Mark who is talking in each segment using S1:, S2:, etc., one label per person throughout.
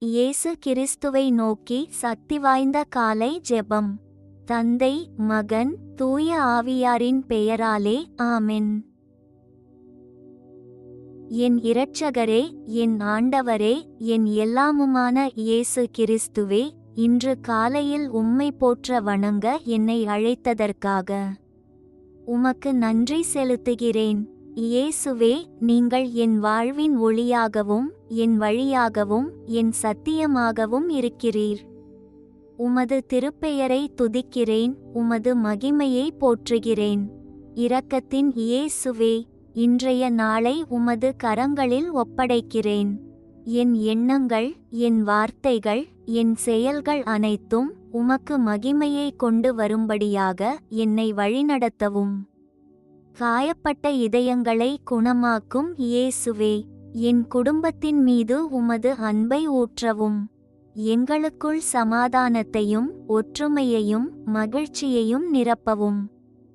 S1: இயேசு கிறிஸ்துவை நோக்கி சக்தி வாய்ந்த காலை ஜெபம். தந்தை மகன் தூய ஆவியாரின் பெயராலே ஆமென். என் இரட்சகரே என் ஆண்டவரே என் எல்லாமுமான இயேசு கிறிஸ்துவே இன்று காலையில் உம்மை போற்ற வணங்க என்னை அழைத்ததற்காக. உமக்கு நன்றி செலுத்துகிறேன். இயேசுவே நீங்கள் என் வாழ்வின் ஒளியாகவும் என் வழியாகவும் என் சத்தியமாகவும் இருக்கிறீர். உமது திருப்பெயரை துதிக்கிறேன் உமது மகிமையை போற்றுகிறேன். இரக்கத்தின் இயேசுவே இன்றைய நாளை உமது கரங்களில் ஒப்படைக்கிறேன். என் எண்ணங்கள் என் வார்த்தைகள் என் செயல்கள் அனைத்தும் உமக்கு மகிமையை கொண்டு வரும்படியாக என்னை வழிநடத்தவும். காயப்பட்ட இதயங்களை குணமாக்கும் இயேசுவே என் குடும்பத்தின் மீது உமது அன்பை ஊற்றவும். எங்களுக்குள் சமாதானத்தையும் ஒற்றுமையையும் மகிழ்ச்சியையும் நிரப்பவும்.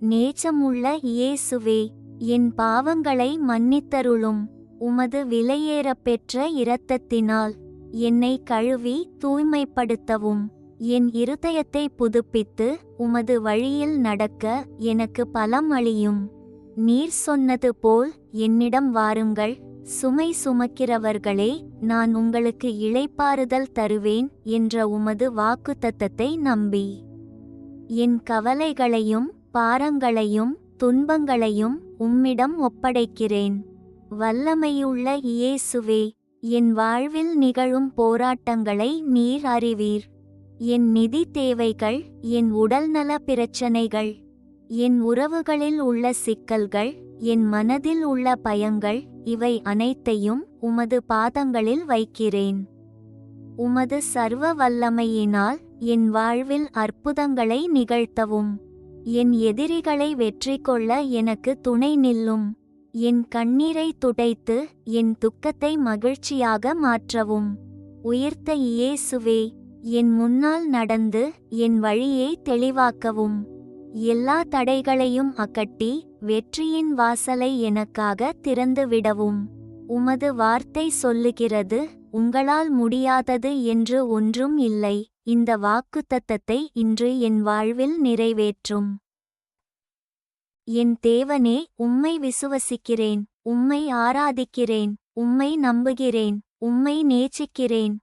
S1: நேச்சமுள்ள இயேசுவே என் பாவங்களை மன்னித்தருளும். உமது விலையேறப் பெற்ற இரத்தத்தினால் என்னை கழுவி தூய்மைப்படுத்தவும். என் இருதயத்தை புதுப்பித்து உமது வழியில் நடக்க எனக்கு பலம் அளியும் நீர் சொன்னது போல் என்னிடம் வாருங்கள். சுமை சுமக்கிறவர்களே நான் உங்களுக்கு இளைப்பாறுதல் தருவேன் என்ற உமது வாக்குத்தத்தத்தை நம்பி. என் கவலைகளையும் பாரங்களையும் துன்பங்களையும் உம்மிடம் ஒப்படைக்கிறேன். வல்லமையுள்ள இயேசுவே என் வாழ்வில் நிகழும் போராட்டங்களை நீர் அறிவீர். என் நிதி தேவைகள் என் உடல்நல பிரச்சனைகள் என் உறவுகளில் உள்ள சிக்கல்கள் என் மனதில் உள்ள பயங்கள் இவை அனைத்தையும் உமது பாதங்களில் வைக்கிறேன். உமது சர்வ வல்லமையினால் என் வாழ்வில் அற்புதங்களை நிகழ்த்தவும். என் எதிரிகளை வெற்றி கொள்ள எனக்கு துணை நில்லும். என் கண்ணீரை துடைத்து என் துக்கத்தை மகிழ்ச்சியாக மாற்றவும். உயிர்த்த இயேசுவே என் முன்னால் நடந்து என் வழியை தெளிவாக்கவும். எல்லா தடைகளையும் அகட்டி வெற்றியின் வாசலை எனக்காக திறந்துவிடவும் உமது வார்த்தை சொல்லுகிறது உங்களால் முடியாதது என்று ஒன்றும் இல்லை. இந்த வாக்குத்தத்தத்தை இன்று என் வாழ்வில் நிறைவேற்றும். என் தேவனே உம்மை விசுவசிக்கிறேன். உம்மை ஆராதிக்கிறேன். உம்மை நம்புகிறேன். உம்மை நேசிக்கிறேன்.